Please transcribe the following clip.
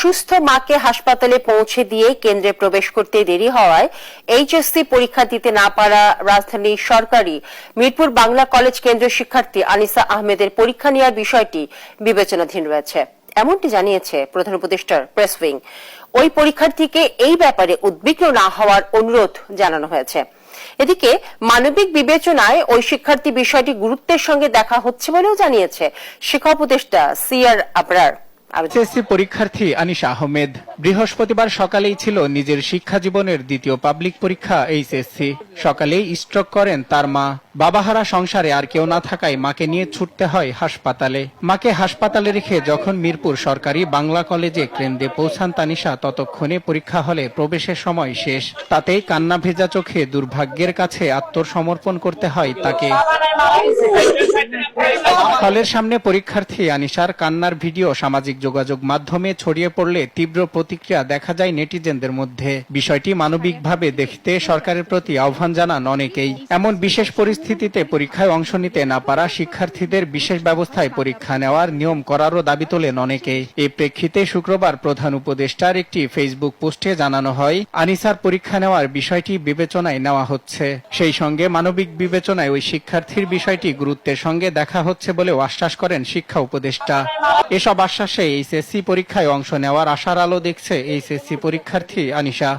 অসুস্থ মাকে হাসপাতালে পৌঁছে দিয়ে কেন্দ্রে প্রবেশ করতে দেরি হওয়ায় এইচএসসি পরীক্ষা দিতে না পারা রাজধানীর সরকারি মিরপুর বাংলা কলেজ কেন্দ্রের শিক্ষার্থী আনিসা আহমেদের পরীক্ষা নেওয়ার বিষয়টি বিবেচনাধীন রয়েছে। এমনটি জানিয়েছে প্রধান উপদেষ্টার প্রেস উইং। ওই পরীক্ষার্থীকে এই ব্যাপারে উদ্বিগ্ন না হওয়ার অনুরোধ জানানো হয়েছে। এদিকে মানবিক বিবেচনায় ওই শিক্ষার্থী বিষয়টি গুরুত্বের সঙ্গে দেখা হচ্ছে বলেও জানিয়েছে শিক্ষা উপদেষ্টা সিআর আবরার। এসএসসি পরীক্ষার্থী আনিশা আহমেদ। বৃহস্পতিবার সকালেই ছিল নিজের শিক্ষা জীবনের দ্বিতীয় পাবলিক পরীক্ষা এইচএসসি। সকালেই স্ট্রোক করেন তার মা। বাবাহারা সংসারে আর কেউ না থাকায় মাকে নিয়ে ছুটতে হয় হাসপাতালে। মাকে হাসপাতালে রেখে যখন মিরপুর সরকারি বাংলা কলেজে কেন্দ্রে পৌঁছান তানিশা ততক্ষণে পরীক্ষা হলে প্রবেশের সময় শেষ। তাতেই কান্না ভেজা চোখে দুর্ভাগ্যের কাছে আত্মসমর্পণ করতে হয় তাকে। হলের সামনে পরীক্ষার্থী আনিশার কান্নার ভিডিও সামাজিক যোগাযোগ মাধ্যমে ছড়িয়ে পড়লে তীব্র প্রতিক্রিয়া দেখা যায় নেটিজেনদের মধ্যে। বিষয়টি মানবিকভাবে দেখতে সরকারের প্রতি আহ্বান জানান অনেকেই। এমন বিশেষ পরিস্থিতিতে পরীক্ষায় অংশ নিতে না পারা শিক্ষার্থীদের বিশেষ ব্যবস্থায় পরীক্ষা নেওয়ার নিয়ম করারও দাবি তোলেন অনেকেই এই প্রেক্ষিতে শুক্রবার প্রধান উপদেষ্টার একটি ফেসবুক পোস্টে জানানো হয়, আনিসার পরীক্ষা নেওয়ার বিষয়টি বিবেচনায় নেওয়া হচ্ছে। সেই সঙ্গে মানবিক বিবেচনায় ওই শিক্ষার্থীর বিষয়টি গুরুত্বের সঙ্গে দেখা হচ্ছে বলেও আশ্বাস করেন শিক্ষা উপদেষ্টা। এসব আশ্বাসে এইচএসসি পরীক্ষায় অংশ নেওয়ার আশার আলো দেখছে এইচএসসি পরীক্ষার্থী আনিশা।